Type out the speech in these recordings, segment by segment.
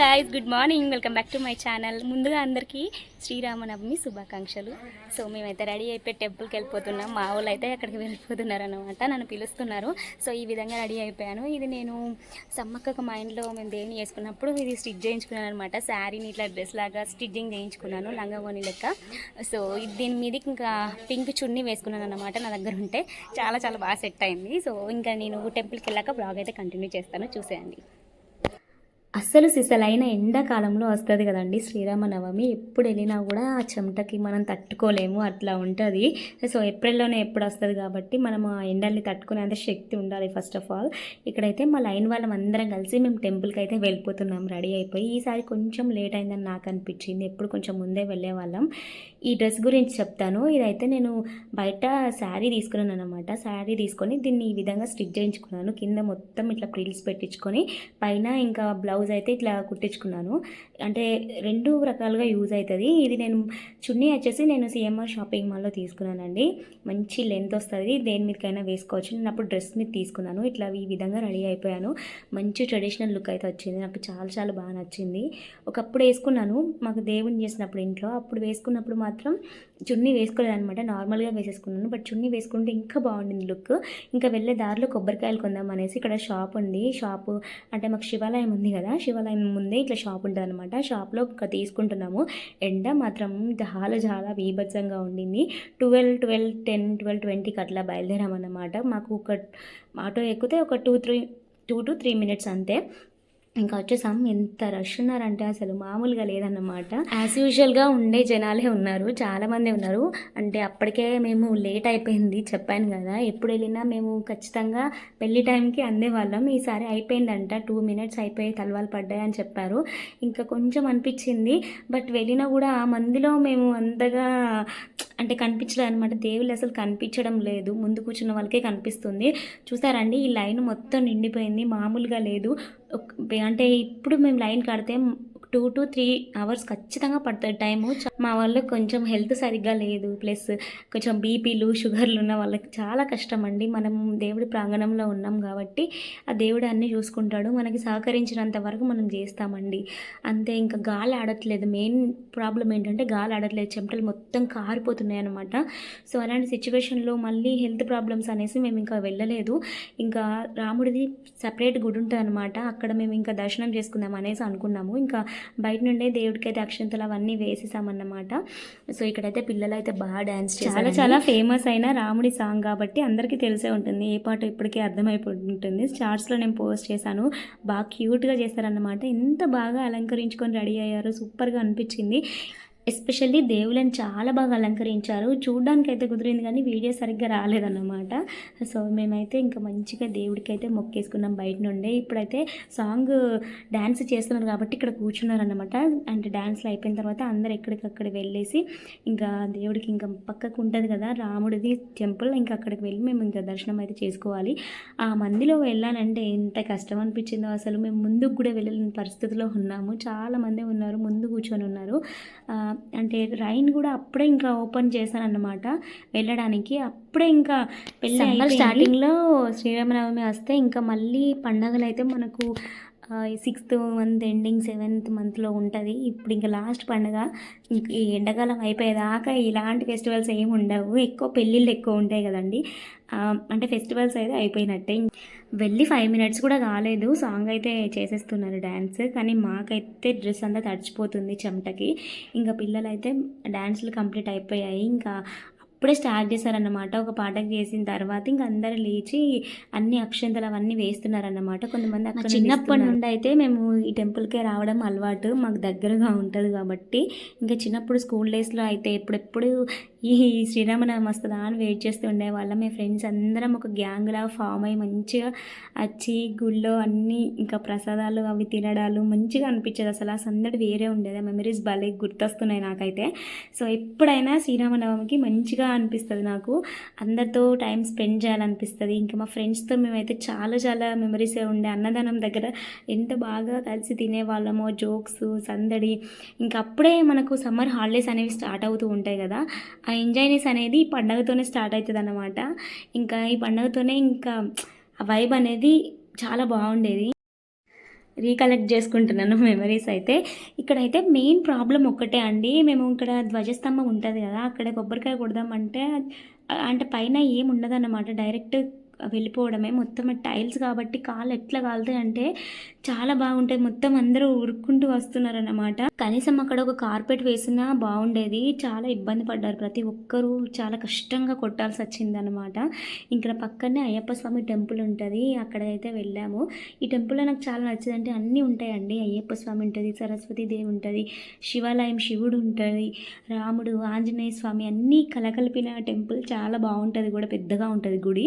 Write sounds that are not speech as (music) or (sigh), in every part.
Guys good morning welcome back to my channel ముందుగా అందరికీ శ్రీరామనవమి శుభాకాంక్షలు. సో మేమైతే రెడీ అయిపోయి టెంపుల్కి వెళ్ళిపోతున్నాం. మా వాళ్ళు అయితే అక్కడికి వెళ్ళిపోతున్నారు అనమాట నన్ను పిలుస్తున్నారు. సో ఈ విధంగా రెడీ అయిపోయాను. ఇది నేను సమ్మక్కకు మా ఇంట్లో మేము దేని చేసుకున్నప్పుడు ఇది స్టిచ్ చేయించుకున్నాను అనమాట శారీని ఇట్లా డ్రెస్ లాగా స్టిచ్చింగ్ చేయించుకున్నాను. లంగవోని లెక్క. సో ఇది దీని మీదకి ఇంకా పింక్ చున్నీ వేసుకున్నాను అనమాట నా దగ్గర ఉంటే చాలా చాలా బాగా సెట్ అయింది. సో ఇంకా నేను టెంపుల్కి వెళ్ళాక బ్లాగ్ అయితే కంటిన్యూ చేస్తాను. చూసేయండి. అస్సలు సిసలైన ఎండాకాలంలో వస్తుంది కదండి. శ్రీరామనవమి ఎప్పుడు వెళ్ళినా కూడా ఆ చెమటకి మనం తట్టుకోలేము. అట్లా ఉంటుంది. సో ఏప్రిల్లోనే ఎప్పుడు వస్తుంది కాబట్టి మనం ఆ ఎండల్ని తట్టుకునేంత శక్తి ఉండాలి ఫస్ట్ ఆఫ్ ఆల్. ఇక్కడైతే మా లైన్ వాళ్ళం అందరం కలిసి మేము టెంపుల్కి అయితే వెళ్ళిపోతున్నాం. రెడీ అయిపోయి ఈసారి కొంచెం లేట్ అయిందని నాకు అనిపించింది. ఎప్పుడు కొంచెం ముందే వెళ్ళే వాళ్ళం. ఈ డ్రెస్ గురించి చెప్తాను. ఇదైతే నేను బయట శారీ తీసుకున్నాను అనమాట శారీ తీసుకొని దీన్ని ఈ విధంగా స్టిచ్ చేయించుకున్నాను. కింద మొత్తం ఇట్లా ప్రిల్స్ పెట్టించుకొని పైన ఇంకా బ్లౌజ్ అయితే ఇట్లా కుట్టించుకున్నాను. అంటే రెండు రకాలుగా యూజ్ అవుతుంది ఇది నేను చున్నీ వచ్చేసి నేను సిఎంఆర్ షాపింగ్ మాల్లో తీసుకున్నానండి. మంచి లెంత్ వస్తుంది. దేని మీదకైనా వేసుకోవచ్చు. నేను అప్పుడు డ్రెస్ మీద తీసుకున్నాను. ఇట్లా ఈ విధంగా రెడీ అయిపోయాను. మంచి ట్రెడిషనల్ లుక్ అయితే వచ్చింది. నాకు చాలా చాలా బాగా నచ్చింది. ఒకప్పుడు వేసుకున్నాను. మాకు దేవుని చేసినప్పుడు ఇంట్లో. అప్పుడు వేసుకున్నప్పుడు మాత్రం చున్నీ వేసుకోలేదు అనమాట నార్మల్గా వేసేసుకున్నాను. బట్ చున్నీ వేసుకుంటే ఇంకా బాగుండింది లుక్ ఇంకా వెళ్ళే దారిలో కొబ్బరికాయలు కొందాం అనేసి ఇక్కడ షాప్ ఉంది. షాప్ అంటే మాకు శివాలయం ఉంది కదా. శివాలయం ముందే ఇట్లా షాప్ ఉంటుంది అనమాట షాప్లో తీసుకుంటున్నాము. ఎండ మాత్రం చాలా చాలా బీభత్సంగా ఉండింది. ట్వెల్వ్ ట్వెల్వ్ టెన్ ట్వెల్వ్ ట్వంటీకి అట్లా బయలుదేరామన్నమాట. మాకు ఒక ఆటో ఎక్కితే ఒక two three two to three minutes అంతే. ఇంకా వచ్చేసాం. ఎంత రష్ ఉన్నారంటే అసలు మామూలుగా లేదన్నమాట. యాజ్ యూజువల్గా ఉండే జనాలే ఉన్నారు. చాలామంది ఉన్నారు. అంటే అప్పటికే మేము లేట్ అయిపోయింది చెప్పాను కదా. ఎప్పుడు వెళ్ళినా మేము ఖచ్చితంగా పెళ్ళి టైంకి అందేవాళ్ళం. ఈసారి అయిపోయిందంట. టూ మినిట్స్ అయిపోయి తలవాలు పడ్డాయి అని చెప్పారు. ఇంకా కొంచెం అనిపించింది. బట్ వెళ్ళినా కూడా ఆ మందిలో మేము అంతగా అంటే కనిపించలేదు అనమాట దేవుళ్ళు అసలు కనిపించడం లేదు. ముందు కూర్చున్న వాళ్ళకే కనిపిస్తుంది. చూసారండి? ఈ లైన్ మొత్తం నిండిపోయింది. మామూలుగా లేదు. అంటే ఇప్పుడు మేము లైన్ కడితే టూ టు త్రీ అవర్స్ ఖచ్చితంగా పడుతుంది టైము. మా వాళ్ళకి కొంచెం హెల్త్ సరిగ్గా లేదు. ప్లస్ కొంచెం బీపీలు షుగర్లు ఉన్న వాళ్ళకి చాలా కష్టం అండి మనం దేవుడి ప్రాంగణంలో ఉన్నాం కాబట్టి ఆ దేవుడు అన్నీ చూసుకుంటాడు. మనకి సహకరించినంత వరకు మనం చేస్తామండి. అంతే ఇంకా గాలి ఆడట్లేదు. మెయిన్ ప్రాబ్లం ఏంటంటే గాలి ఆడట్లేదు. చెమటలు మొత్తం కారిపోతున్నాయి అనమాట సో అలాంటి సిచ్యువేషన్లో మళ్ళీ హెల్త్ ప్రాబ్లమ్స్ అనేసి మేము ఇంకా వెళ్ళలేదు. ఇంకా రాముడిది సపరేట్ గుడి ఉంటుంది అనమాట అక్కడ మేము ఇంకా దర్శనం చేసుకుందాం అనేసి అనుకున్నాము. ఇంకా బయట నుండే దేవుడికి అయితే అక్షంతలు అవన్నీ వేసేసామన్నమాట. సో ఇక్కడైతే పిల్లలు అయితే బాగా డ్యాన్స్ చాలా చాలా ఫేమస్ అయిన రాముడి సాంగ్ కాబట్టి అందరికీ తెలిసే ఉంటుంది. ఏ పాట ఇప్పటికీ అర్థమైపోయి ఉంటుంది చార్ట్స్లో నేను పోస్ట్ చేశాను. బాగా క్యూట్గా చేస్తారన్నమాట ఎంత బాగా అలంకరించుకొని రెడీ అయ్యారు సూపర్గా అనిపించింది. ఎస్పెషల్లీ దేవుళ్ళని చాలా బాగా అలంకరించారు. చూడడానికి అయితే కుదిరింది కానీ వీడియో సరిగ్గా రాలేదన్నమాట. సో మేమైతే ఇంకా మంచిగా దేవుడికైతే మొక్కేసుకున్నాం బయట నుండే. ఇప్పుడైతే సాంగ్ డ్యాన్స్ చేస్తున్నారు కాబట్టి ఇక్కడ కూర్చున్నారు అనమాట అంటే డ్యాన్స్లు అయిపోయిన తర్వాత అందరు ఎక్కడికక్కడ వెళ్ళేసి ఇంకా దేవుడికి ఇంకా పక్కకు ఉంటుంది కదా రాముడిది టెంపుల్ ఇంకా అక్కడికి వెళ్ళి మేము ఇంకా దర్శనం అయితే చేసుకోవాలి. ఆ మందిలో వెళ్ళాలంటే ఎంత కష్టం అనిపించిందో అసలు. మేము ముందుకు కూడా వెళ్ళలేని పరిస్థితిలో ఉన్నాము. చాలా మంది ఉన్నారు ముందు కూర్చొని ఉన్నారు. అంటే రైన్ కూడా అప్పుడే ఇంకా ఓపెన్ చేశానన్నమాట. వెళ్ళడానికి అప్పుడే ఇంకా పెళ్ళి స్టార్టింగ్లో శ్రీరామనవమి వస్తే ఇంకా మళ్ళీ పండగలు అయితే మనకు సిక్స్త్ మంత్ ఎండింగ్ సెవెంత్ మంత్లో ఉంటుంది. ఇప్పుడు ఇంకా లాస్ట్ పండగ ఇంక ఈ ఎండాకాలం అయిపోయేదాకా ఇలాంటి ఫెస్టివల్స్ ఏమి ఉండవు. ఎక్కువ పెళ్ళిళ్ళు ఎక్కువ ఉంటాయి కదండి. అంటే ఫెస్టివల్స్ అయితే అయిపోయినట్టే. వెళ్ళి ఫైవ్ మినిట్స్ కూడా కాలేదు సాంగ్ అయితే చేసేస్తున్నారు డ్యాన్స్ కానీ మాకైతే డ్రెస్ అంతా తడిచిపోతుంది చెమటకి. ఇంకా పిల్లలైతే డ్యాన్స్లు కంప్లీట్ అయిపోయాయి. ఇంకా అప్పుడే స్టార్ట్ చేశారన్నమాట. ఒక పాటకు చేసిన తర్వాత ఇంకా అందరు లేచి అన్ని అక్షంతలు అవన్నీ వేస్తున్నారన్నమాట. కొంతమంది అక్కడ చిన్నప్పటి నుండి అయితే మేము ఈ టెంపుల్కే రావడం అలవాటు మాకు దగ్గరగా ఉంటుంది కాబట్టి ఇంకా చిన్నప్పుడు స్కూల్ డేస్లో అయితే ఎప్పుడెప్పుడు ఈ శ్రీరామనవమి వస్తుందా అని వెయిట్ చేస్తూ ఉండేవాళ్ళం. మేము ఫ్రెండ్స్ అందరం ఒక గ్యాంగ్లా ఫామ్ అయ్యి మంచిగా వచ్చి గుళ్ళో అన్నీ ఇంకా ప్రసాదాలు అవి తినడాలు మంచిగా అనిపించేది. అసలు ఆ సందడి వేరే ఉండేది. ఆ మెమరీస్ భలే గుర్తొస్తున్నాయి నాకైతే. సో ఎప్పుడైనా శ్రీరామనవమికి మంచిగా అనిపిస్తుంది నాకు. అందరితో టైం స్పెండ్ చేయాలనిపిస్తుంది. ఇంకా మా ఫ్రెండ్స్తో మేమైతే చాలా చాలా మెమరీస్ ఉండే. అన్నదానం దగ్గర ఎంత బాగా కలిసి తినేవాళ్ళమో జోక్స్ సందడి. ఇంకా అప్పుడే మనకు సమ్మర్ హాలిడేస్ అనేవి స్టార్ట్ అవుతూ ఉంటాయి కదా. ఆ ఎంజాయ్నెస్ అనేది ఈ పండగతోనే స్టార్ట్ అవుతుంది అన్నమాట ఇంకా ఈ పండగతోనే ఇంకా ఆ వైబ్ అనేది చాలా బాగుండేది. రీకలెక్ట్ చేసుకుంటున్నాను (laughs) మెమరీస్ అయితే. ఇక్కడైతే మెయిన్ ప్రాబ్లం ఒక్కటే అండి. మేము ఇక్కడ ధ్వజస్తంభం ఉంటుంది కదా అక్కడ కొబ్బరికాయ కొడదామంటే అంటే పైన ఏం ఉండదన్నమాట డైరెక్ట్ వెళ్ళిపోవడమే. మొత్తం టైల్స్ కాబట్టి కాళ్ళు ఎట్లా కాలుతాయి అంటే చాలా బాగుంటాయి. మొత్తం అందరూ ఉరుక్కుంటూ వస్తున్నారన్నమాట. కనీసం అక్కడ ఒక కార్పెట్ వేసినా బాగుండేది. చాలా ఇబ్బంది పడ్డారు ప్రతి ఒక్కరూ. చాలా కష్టంగా కొట్టాల్సి వచ్చింది అనమాట ఇక్కడ పక్కనే అయ్యప్ప స్వామి టెంపుల్ ఉంటుంది. అక్కడైతే వెళ్ళాము. ఈ టెంపుల్లో నాకు చాలా నచ్చింది అంటే అన్నీ ఉంటాయండి. అయ్యప్ప స్వామి ఉంటుంది సరస్వతి దేవి ఉంటుంది శివాలయం శివుడు ఉంటుంది రాముడు ఆంజనేయ స్వామి అన్నీ కలకలిపిన టెంపుల్. చాలా బాగుంటుంది కూడా పెద్దగా ఉంటుంది గుడి.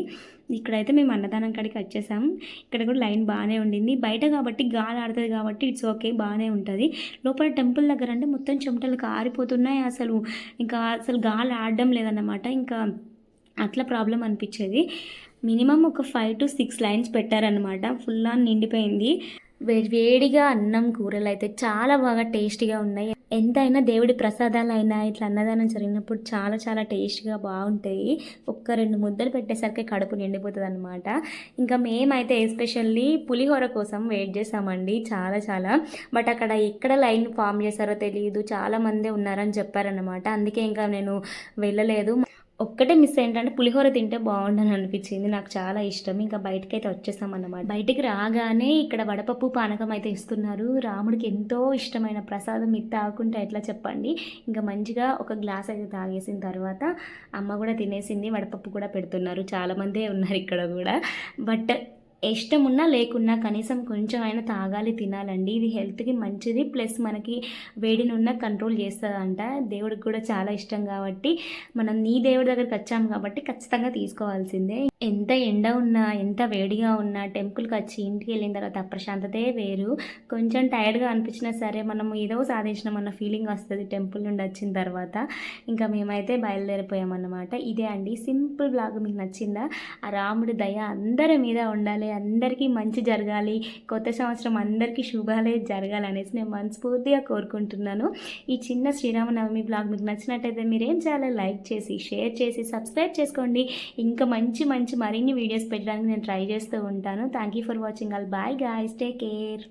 ఇక్కడైతే మేము అన్నదానం కాడికి వచ్చేసాం. ఇక్కడ కూడా లైన్ బాగానే ఉండింది. బయట కాబట్టి గాలి ఆడుతుంది కాబట్టి ఇట్స్ ఓకే బాగానే ఉంటుంది. లోపల టెంపుల్ దగ్గర అంటే మొత్తం చెమటలు కారిపోతున్నాయి అసలు. ఇంకా అసలు గాలి ఆడడం లేదన్నమాట. ఇంకా అట్లా ప్రాబ్లం అనిపించేది. మినిమం ఒక ఫైవ్ టు సిక్స్ లైన్స్ పెట్టారనమాట ఫుల్ ఆన్ నిండిపోయింది. వే- వేడిగా అన్నం కూరలు అయితే చాలా బాగా టేస్టీగా ఉన్నాయి. ఎంతైనా దేవుడి ప్రసాదాలు అయినా ఇట్లా అన్నదానం జరిగినప్పుడు చాలా చాలా టేస్ట్గా బాగుంటాయి. ఒక్క రెండు ముద్దలు పెట్టేసరికి కడుపు నిండిపోతుంది అనమాట ఇంకా మేమైతే ఎస్పెషల్లీ పులిహోర కోసం వెయిట్ చేసామండి చాలా చాలా. బట్ అక్కడ ఎక్కడ లైన్ ఫామ్ చేశారో తెలియదు చాలా మందే ఉన్నారని చెప్పారనమాట అందుకే ఇంకా నేను వెళ్ళలేదు. ఒక్కటే మిస్ ఏంటంటే పులిహోర తింటే బాగుండని అనిపించింది. నాకు చాలా ఇష్టం. ఇంకా బయటకైతే వచ్చేసాం అన్నమాట బయటికి రాగానే ఇక్కడ వడపప్పు పానకం అయితే ఇస్తున్నారు. రాముడికి ఎంతో ఇష్టమైన ప్రసాదం ఇది. తాగుకుంటే ఎట్లా చెప్పండి? ఇంకా మంచిగా ఒక గ్లాస్ అయితే తాగేసిన తర్వాత అమ్మ కూడా తినేసింది. వడపప్పు కూడా పెడుతున్నారు. చాలామందే ఉన్నారు ఇక్కడ కూడా. బట్ ఇష్టం ఉన్నా లేకున్నా కనీసం కొంచెం అయినా తాగాలి తినాలండి. ఇది హెల్త్కి మంచిది. ప్లస్ మనకి వేడిని ఉన్న కంట్రోల్ చేస్తుందంట. దేవుడికి కూడా చాలా ఇష్టం కాబట్టి మనం నీ దేవుడి దగ్గరికి వచ్చాం కాబట్టి ఖచ్చితంగా తీసుకోవాల్సిందే. ఎంత ఎండ ఉన్నా ఎంత వేడిగా ఉన్నా టెంపుల్కి వచ్చి ఇంటికి వెళ్ళిన తర్వాత ప్రశాంతతే వేరు. కొంచెం టైర్డ్గా అనిపించినా సరే మనం ఏదో సాధించినామన్న ఫీలింగ్ వస్తుంది టెంపుల్ నుండి వచ్చిన తర్వాత. ఇంకా మేమైతే బయలుదేరిపోయామన్నమాట. ఇదే అండి. సింపుల్ బ్లాగ్ మీకు నచ్చిందా? ఆ రాముడి దయ అందరి మీద ఉండాలి అందరికీ మంచి జరగాలి కొత్త సంవత్సరం అందరికీ శుభాలే జరగాలి అనేసి నేను మనస్ఫూర్తిగా కోరుకుంటున్నాను. ఈ చిన్న శ్రీరామనవమి బ్లాగ్ మీకు నచ్చినట్టయితే మీరు ఏం చేయాలి లైక్ చేసి షేర్ చేసి సబ్స్క్రైబ్ చేసుకోండి. ఇంకా మంచి మంచి మరిన్ని వీడియోస్ పెట్టడానికి నేను ట్రై చేస్తూ ఉంటాను. Thank you for watching all bye guys take care